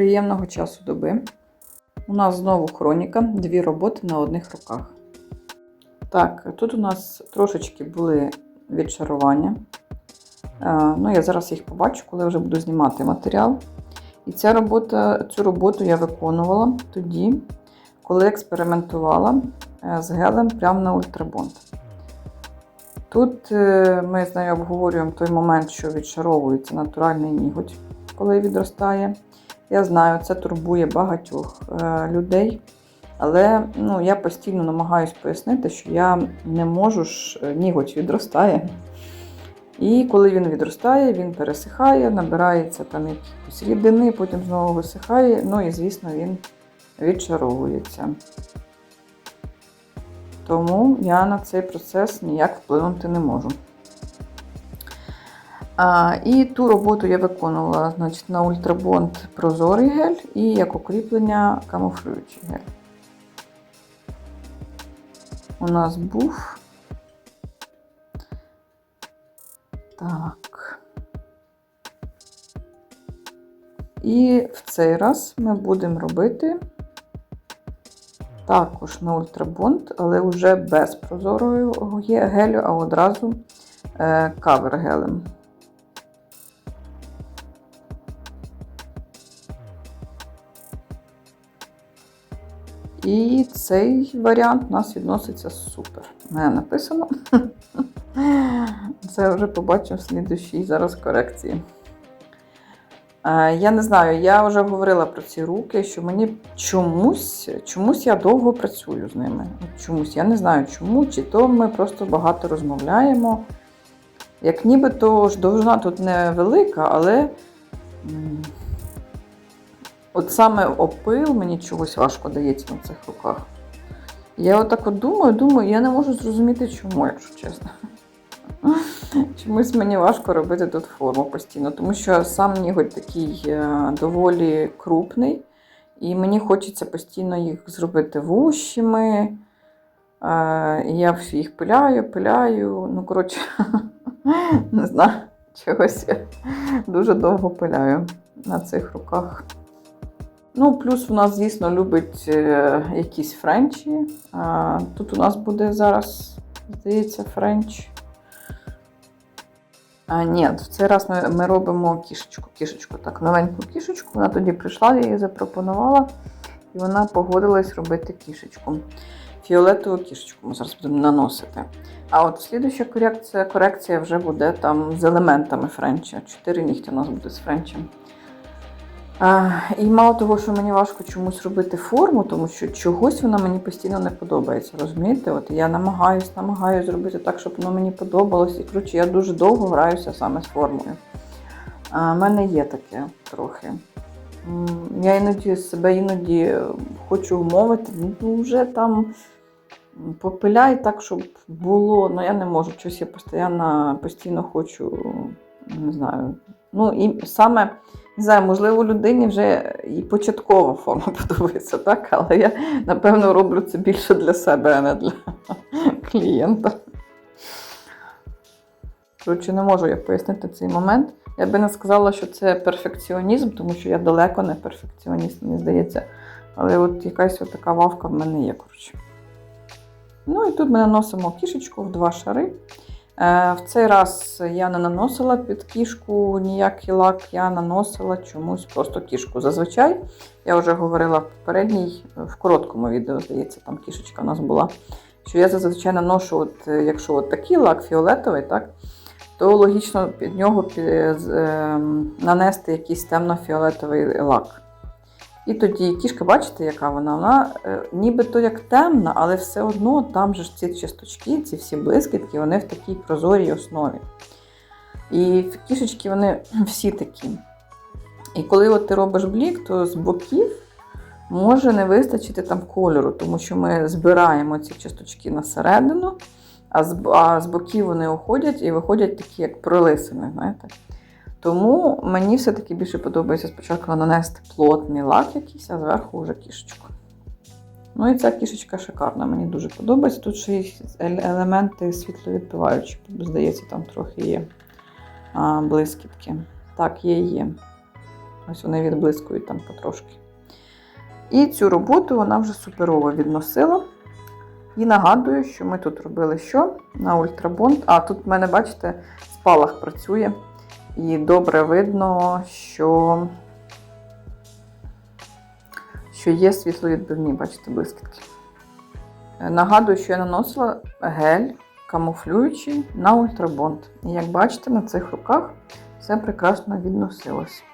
Приємного часу доби. У нас знову хроніка, дві роботи на одних руках. Так, тут у нас трошечки були відшарування. Е, Ну, я зараз їх побачу, коли вже буду знімати матеріал. І ця робота, цю роботу я виконувала тоді, коли експериментувала е, з гелем прямо на ультрабонд. Тут е, ми з нею обговорюємо той момент, що відшаровується натуральний ніготь, коли відростає. Я знаю, це турбує багатьох е, людей, але ну, я постійно намагаюся пояснити, що я не можу ж, е, ніготь відростає. І коли він відростає, він пересихає, набирається там якісь рідини, потім знову висихає, ну і, звісно, він відшаровується. Тому я на цей процес ніяк вплинути не можу. А, І ту роботу я виконувала значить, на ультрабонд прозорий гель і як укріплення камуфлюючий гель. У нас був. Так. І в цей раз ми будемо робити також на ультрабонд, але вже без прозорого гелю, а одразу е, кавер гелем. І цей варіант у нас відноситься супер. Мене написано. Це вже побачив в слідущій зараз корекції. Е, Я не знаю, я вже говорила про ці руки, що мені чомусь, чомусь я довго працюю з ними. Чомусь, я не знаю чому, чи то ми просто багато розмовляємо. Як нібито ж довжина тут невелика, але от саме опил мені чогось важко дається на цих руках. Я отак от думаю, думаю, я не можу зрозуміти, чому, якщо чесно. Чомусь мені важко робити тут форму постійно, тому що сам ніготь такий е, доволі крупний, і мені хочеться постійно їх зробити вущими. Е, Я їх пиляю, пиляю. Ну, коротше, не знаю, чогось я дуже довго пиляю на цих руках. Ну, плюс у нас, звісно, любить е, якісь френчі. Тут у нас буде зараз, здається, френч. А, ні, в цей раз ми, ми робимо кішечку. Кішечку, так, новеньку кішечку. Вона тоді прийшла, я її запропонувала, і вона погодилась робити кішечку. Фіолетову кішечку ми зараз будемо наносити. А от слідуща корекція, корекція вже буде там з елементами френча. Чотири нігтя у нас буде з френчем. І мало того, що мені важко чомусь робити форму, тому що чогось вона мені постійно не подобається. Розумієте? От я намагаюсь, намагаюсь зробити так, щоб воно мені подобалось. І коротше, я дуже довго граюся саме з формою. А, в мене є таке трохи. Я іноді себе іноді хочу вмовити, ну вже там попиляй так, щоб було. Ну я не можу. Щось я постійно, постійно хочу, не знаю. Ну і саме. Не знаю, можливо, людині вже і початкова форма подобається, так? Але я, напевно, роблю це більше для себе, а не для клієнта. Коротше, не можу я пояснити цей момент. Я би не сказала, що це перфекціонізм, тому що я далеко не перфекціоніст, мені здається. Але от якась така вавка в мене є. коротше. Ну і тут ми наносимо кішечку в два шари. Е, В цей раз я не наносила під кішку ніякий лак, я наносила чомусь просто кішку. Зазвичай, я вже говорила в попередній, в короткому відео, здається, там кішечка у нас була. Що я зазвичай наношу, от, е, якщо от такий лак фіолетовий, так, то логічно під нього під, е, е, нанести якийсь темно-фіолетовий лак. І тоді кішка, бачите, яка вона? Вона е, нібито як темна, але все одно там же ж ці часточки, ці всі блискітки, вони в такій прозорій основі. І кішечки вони всі такі. І коли от ти робиш блік, то з боків може не вистачити там кольору, тому що ми збираємо ці часточки на середину, а з, боків вони уходять і виходять такі, як пролисини, знаєте. Тому мені все-таки більше подобається спочатку нанести плотний лак якийсь, а зверху вже кішечку. Ну і ця кішечка шикарна, мені дуже подобається. Тут ще ель- елементи світловідбиваючі, здається, там трохи є а, блискітки. Так, є, є. Ось вони відблискують там потрошки. І цю роботу вона вже суперово відносила. І нагадую, що ми тут робили що? На ультрабонд. А тут в мене, бачите, спалах працює. І добре видно, що, що є світловідбивні, бачите, блискітки. Е, Нагадую, що я наносила гель камуфлюючий на ультрабонд. І як бачите, на цих руках все прекрасно відносилось.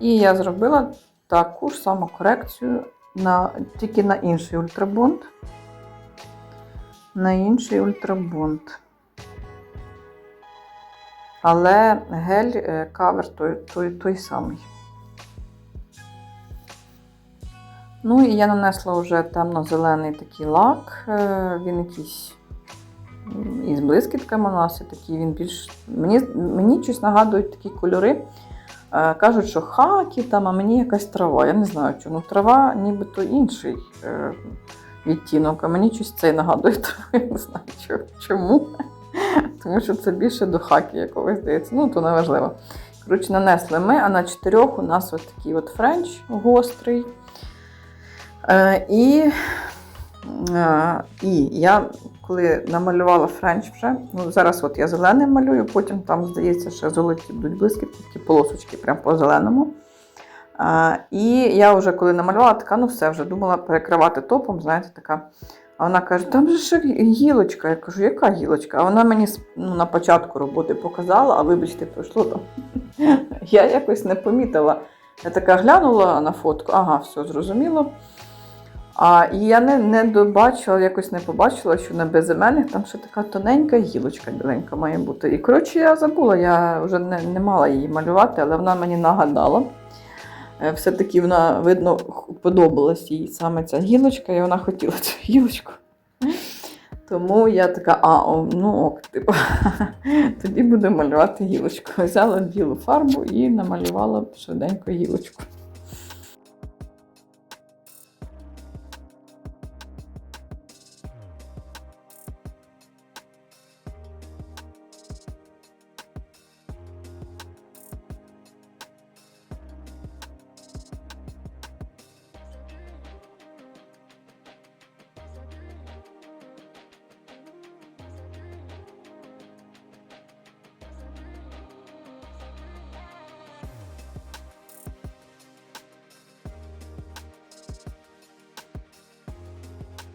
І я зробила таку ж саму корекцію на, тільки на інший ультрабонд. На інший ультрабонд. Але гель е, кавер той, той, той самий. Ну і я нанесла вже темно-зелений такий лак. е, Він якийсь із блискітками у нас, і такий він більш. Мені, мені щось нагадують такі кольори. Е, Кажуть, що хакі там, а мені якась трава. Я не знаю, чому. Трава нібито інший відтінок, а мені щось цей нагадує. Я не знаю чому. Тому що це більше до хакі якогось здається. Ну, то не важливо. Коротше, нанесли ми, а на чотирьох у нас от такий от френч гострий. Е, і, е, і я коли намалювала френч вже, ну зараз от я зеленим малюю, потім там, здається, ще золоті будуть блискітки, такі полосочки прямо по зеленому. Е, і я вже коли намалювала, така, ну все, вже думала перекривати топом, знаєте, така. А вона каже, там же ще гілочка. Я кажу, яка гілочка? А вона мені ну, на початку роботи показала, а вибачте, пройшло там. Я якось не помітила. Я така глянула на фотку, ага, все зрозуміло. А, і я не, не добачила, якось не побачила, що на безіменних там ще така тоненька гілочка біленька має бути. І коротше, я забула, я вже не, не мала її малювати, але вона мені нагадала. Е, Все-таки вона, видно, подобалась їй саме ця гілочка, і вона хотіла цю гілочку. Тому я така, а, о, ну ок, типу, тоді буду малювати гілочку. Взяла білу фарбу і намалювала швиденько гілочку.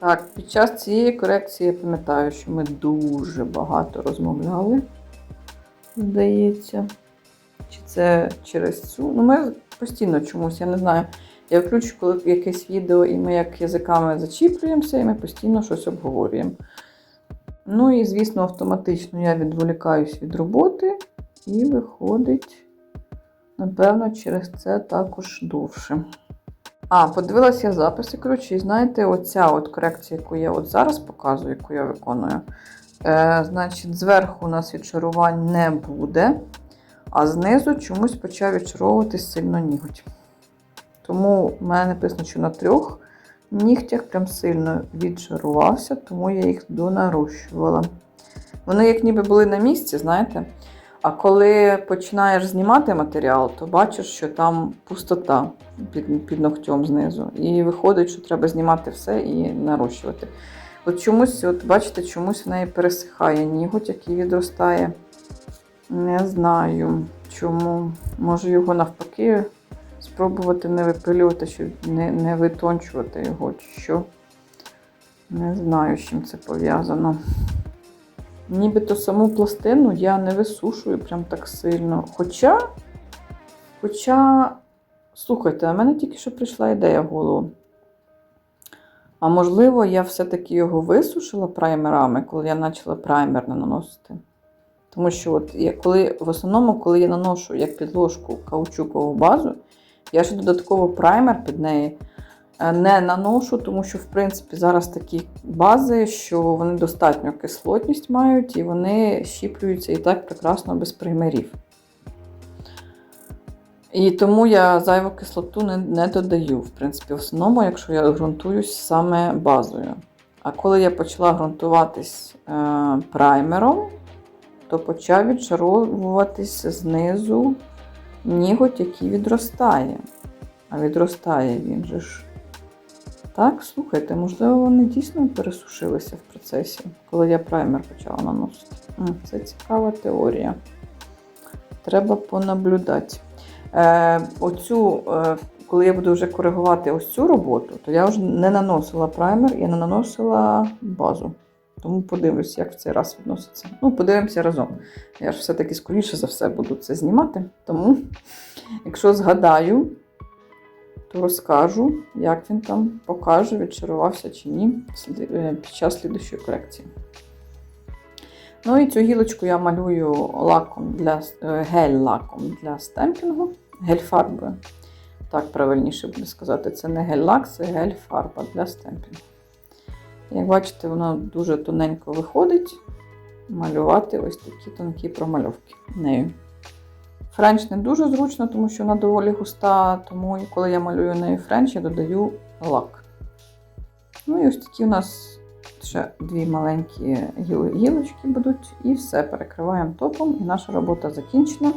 Так, під час цієї корекції я пам'ятаю, що ми дуже багато розмовляли, здається. Чи це через цю? Ну, ми постійно чомусь, я не знаю. Я включу коли якесь відео, і ми як язиками зачіплюємося, і ми постійно щось обговорюємо. Ну і, звісно, автоматично я відволікаюсь від роботи, і виходить, напевно, через це також довше. А, подивилася я записи, коротше, і знаєте, оця от корекція, яку я от зараз показую, яку я виконую. Е, значить, зверху у нас відшарувань не буде, а знизу чомусь почав відшаровуватись сильно ніготь. Тому в мене написано, що на трьох нігтях прям сильно відшарувався, тому я їх донарощувала. Вони як ніби були на місці, знаєте. А коли починаєш знімати матеріал, то бачиш, що там пустота під, під ногтем знизу. І виходить, що треба знімати все і нарощувати. От чомусь, от бачите, чомусь в неї пересихає ніготь, який відростає. Не знаю чому. Може його навпаки спробувати не випилювати, щоб не, не витончувати його, чи що. Не знаю, з чим це пов'язано. Нібито саму пластину я не висушую прям так сильно. Хоча, хоча, слухайте, а мене тільки що прийшла ідея в голову. А можливо, я все-таки його висушила праймерами, коли я почала праймер наносити. Тому що от я коли, в основному, коли я наношу як підложку каучукову базу, я ще додатково праймер під неї е, не наношу, тому що, в принципі, зараз такі бази, що вони достатньо кислотність мають і вони щіплюються і так прекрасно без праймерів. І тому я зайву кислоту не, не додаю, в принципі, в основному, якщо я ґрунтуюсь саме базою. А коли я почала ґрунтуватись е, праймером, то почав відшаровуватися знизу ніготь, який відростає. А відростає він же ж. Так, слухайте, можливо, вони дійсно пересушилися в процесі, коли я праймер почала наносити. Це цікава теорія. Треба понаблюдати. Е, оцю, е, коли я буду вже коригувати ось цю роботу, то я вже не наносила праймер, я не наносила базу. Тому подивлюсь, як в цей раз відноситься. Ну, подивимося разом. Я ж все-таки скоріше за все буду це знімати. Тому, якщо згадаю, то розкажу, як він там покаже, відчарувався чи ні е, під час слідущої корекції. Ну і цю гілочку я малюю лаком для е, гель-лаком для стемпінгу, гель-фарбою. Так правильніше буде сказати, це не гель-лак, це гель-фарба для стемпінгу. Як бачите, воно дуже тоненько виходить малювати ось такі тонкі промальовки нею. Френч не дуже зручно, тому що вона доволі густа, тому коли я малюю нею френч, я додаю лак. Ну і ось такі у нас ще дві маленькі гілочки будуть, і все перекриваємо топом, і наша робота закінчена.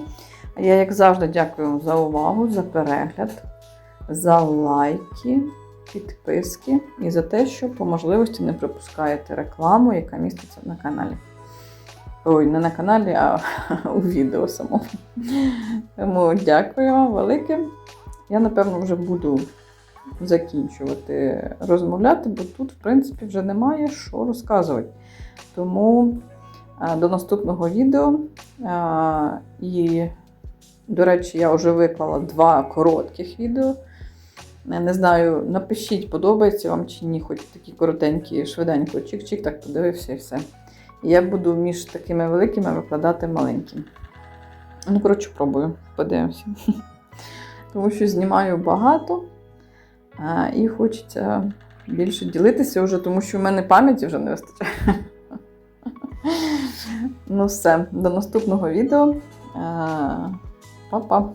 Я, як завжди, дякую за увагу, за перегляд, за лайки, підписки і за те, що по можливості не пропускаєте рекламу, яка міститься на каналі. Ой, не на каналі, а у відео самому. Тому дякую вам велике. Я, напевно, вже буду закінчувати розмовляти, бо тут, в принципі, вже немає що розказувати. Тому е, до наступного відео. Е, І, до речі, я вже виклала два коротких відео. Не знаю, напишіть, подобається вам чи ні, хоч такі коротенькі, швиденько, чик-чик, так подивився і все. І я буду між такими великими викладати маленькі. Ну, коротше, пробую, подивимося. Тому що знімаю багато і хочеться більше ділитися вже, тому що в мене пам'яті вже не вистачає. Ну, все, до наступного відео. Па-па!